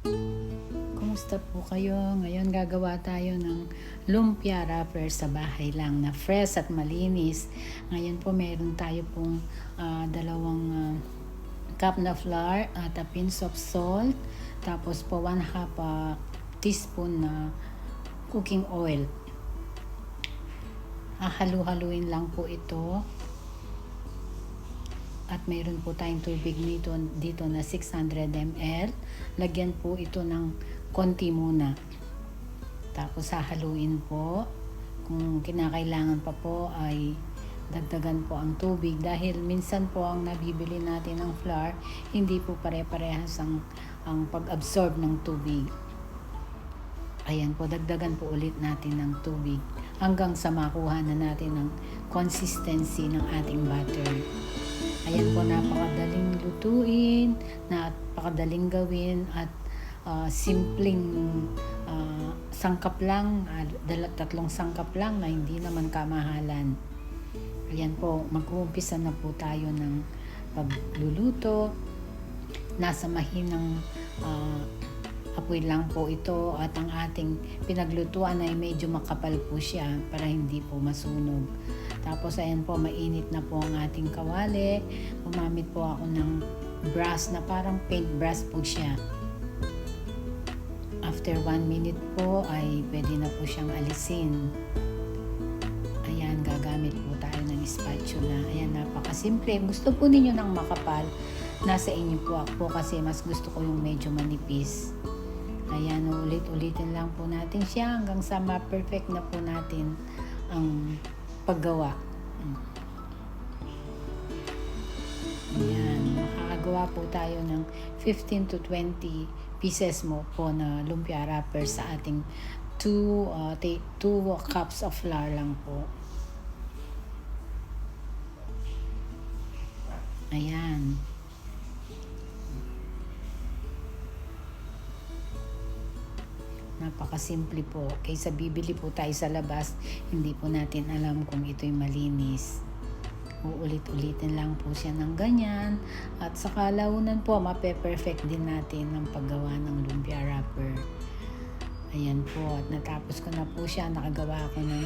Kumusta po kayo? Ngayon gagawa tayo ng lumpia wrapper sa bahay lang na fresh at malinis. Ngayon po meron tayo pong ah, dalawang ah, cup na flour at a pinch of salt. Tapos po one half ah, teaspoon na cooking oil. Hahalu-haluin lang po ito. At mayroon po tayong tubig nito, dito na 600 ml. Lagyan po ito ng konti muna. Tapos hahaluin po. Kung kinakailangan pa po ay dagdagan po ang tubig dahil minsan po ang nabibili natin ng flour hindi po pare-parehas ang, ang pag-absorb ng tubig. Ayan po, dagdagan po ulit natin ng tubig hanggang sa makuha na natin ang consistency ng ating butter. Ayan po, napakadaling lutuin, napakadaling gawin at ah, simpleng ah, sangkap lang, dala- tatlong sangkap lang na hindi naman kamahalan. Ayan po, mag-uumpisa na po tayo ng pagluluto. Nasa mahinang ah, apoy lang po ito at ang ating pinaglutuan ay medyo makapal po siya para hindi po masunog. Tapos ayan po, mainit na po ang ating kawali. Gumamit po ako ng brass na parang paint brush po siya. After one minute po ay pwede na po siyang alisin. Ayan, gagamit po tayo ng spatula. Ayan, napakasimple. Gusto po ninyo ng makapal, nasa inyo po ako kasi mas gusto ko yung medyo manipis. Ayan, ulit-ulitin lang po natin siya hanggang sa ma-perfect na po natin ang paggawa. Ayan, makakagawa po tayo ng 15 to 20 pieces mo po na lumpia wrapper sa ating 2 uh, 2 cups of flour lang po. Ayan. Napakasimple po. Kaysa bibili po tayo sa labas, hindi po natin alam kung ito'y malinis. Uulit-ulitin lang po siya ng ganyan. At sa kalaunan po, mape-perfect din natin ang paggawa ng lumpia wrapper. Ayan po. At natapos ko na po siya. Nakagawa ako ng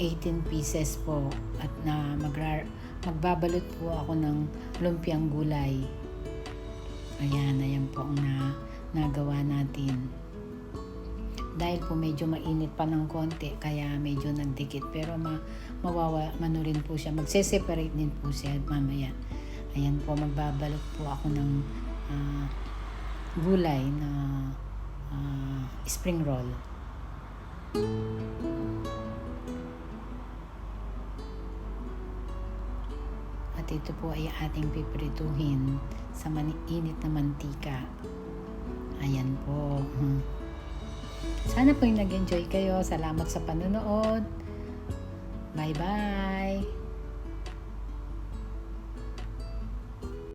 18 pieces po. At na magra- magbabalot po ako ng lumpiang gulay. Ayan, ayan po ang na, nagawa natin dahil po medyo mainit pa ng konti kaya medyo nagdikit. Pero ma mawawa rin po siya magse-separate din po siya mamaya ayan po magbabalot po ako ng ah, gulay na ah, spring roll. At ito po ay ating piprituhin sa maniinit na mantika. Ayan po hmm. Sana po yung nag-enjoy kayo. Salamat sa panonood. Bye-bye!